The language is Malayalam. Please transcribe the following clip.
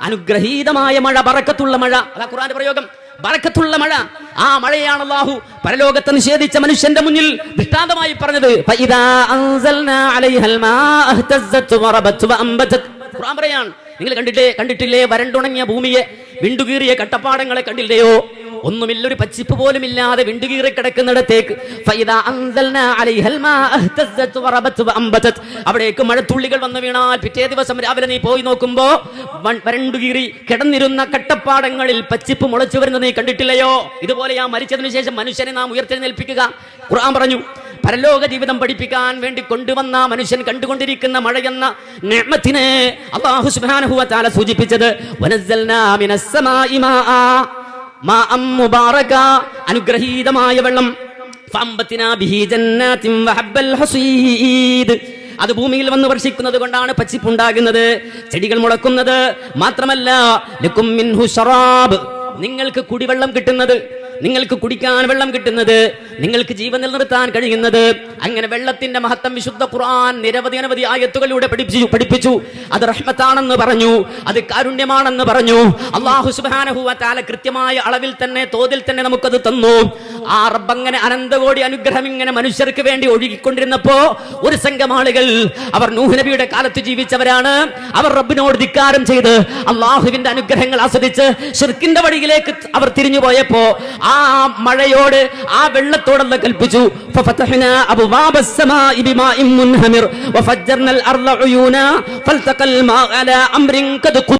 അനുഗ്രഹീതമായ മഴ പറക്കത്തുള്ള മഴ. അതാ ഖുറാന്റെ പ്രയോഗം. ബറക്കത്തുള്ള മഴ. ആ മഴയാണ് അള്ളാഹു പരലോകത്ത് നിഷേധിച്ച മനുഷ്യന്റെ മുന്നിൽ ദൃഷ്ടാന്തമായി പറഞ്ഞത്. നിങ്ങൾ കണ്ടിട്ടേ കണ്ടിട്ടില്ലേ? വരണ്ടുണങ്ങിയ ഭൂമിയെ വിണ്ടുകീറിയ കട്ടപ്പാടങ്ങളെ കണ്ടില്ലയോ? ഒന്നുമില്ല ഒരു പച്ചിപ്പ് പോലും ഇല്ലാതെ വിണ്ടുകീറി കിടക്കുന്നിടത്തേക്ക്. അവിടേക്ക് മഴത്തുള്ളികൾ വന്നു വീണാൽ പിറ്റേ ദിവസം രാവിലെ നീ പോയി നോക്കുമ്പോ വരണ്ടുകീറി കിടന്നിരുന്ന കട്ടപ്പാടങ്ങളിൽ പച്ചിപ്പ് മുളച്ചു വരുന്നത് നീ കണ്ടിട്ടില്ലയോ? ഇതുപോലെ ആ മരിച്ചതിനു ശേഷം മനുഷ്യനെ നാം ഉയർത്തെഴുന്നേൽപ്പിക്കുക. ഖുർആൻ പറഞ്ഞു പരലോക ജീവിതം പഠിപ്പിക്കാൻ വേണ്ടി കൊണ്ടുവന്ന മനുഷ്യൻ കണ്ടുകൊണ്ടിരിക്കുന്ന മഴയെന്ന നിഅമത്തിനെ അള്ളാഹു സുബ്ഹാനഹു വ തആല സൂചിപ്പിച്ചത് മാഅ മാഅം മുബാറക അനുഗ്രഹീതമായ വെള്ളം. അത് ഭൂമിയിൽ വന്ന് വർഷിക്കുന്നത് കൊണ്ടാണ് പച്ചിപ്പുണ്ടാകുന്നത് ചെടികൾ മുളക്കുന്നത് മാത്രമല്ല നിങ്ങൾക്ക് കുടിവെള്ളം കിട്ടുന്നത് നിങ്ങൾക്ക് കുടിക്കാൻ വെള്ളം കിട്ടുന്നത് നിങ്ങൾക്ക് ജീവൻ നിലനിർത്താൻ കഴിയുന്നത്. അങ്ങനെ വെള്ളത്തിന്റെ മഹത്വം വിശുദ്ധ ഖുർആൻ നിരവധി അനവധി ആയത്തുകളിലൂടെ പഠിപ്പിച്ചു പഠിപ്പിച്ചു. അത് റഹ്മത്താണെന്ന് പറഞ്ഞു അത് കാരുണ്യമാണെന്ന് പറഞ്ഞു. അള്ളാഹു സുബ്ഹാനഹു വ തആല കൃത്യമായ അളവിൽ തന്നെ തോതിൽ തന്നെ നമുക്കത് തന്നു. ആ റബ്ബ് അങ്ങനെ അനന്തകോടി അനുഗ്രഹം ഇങ്ങനെ മനുഷ്യർക്ക് വേണ്ടി ഒഴുകിക്കൊണ്ടിരുന്നപ്പോ ഒരു സംഘം ആളുകൾ അവർ നൂഹ് നബിയുടെ കാലത്ത് ജീവിച്ചവരാണ് അവർ റബ്ബിനോട് ധിക്കാരം ചെയ്ത് അള്ളാഹുവിന്റെ അനുഗ്രഹങ്ങൾ ആസ്വദിച്ച് ഷിർക്കിന്റെ വഴിയിലേക്ക് അവർ തിരിഞ്ഞു പോയപ്പോ ആ മഴയോട് ആ വെള്ളത്തോടല്ല കൽപ്പിച്ചു ففتحنا أبواب السماء بماء منهمر وفجرنا الأرض عيونا فالتقى الماء على أمر قد قدر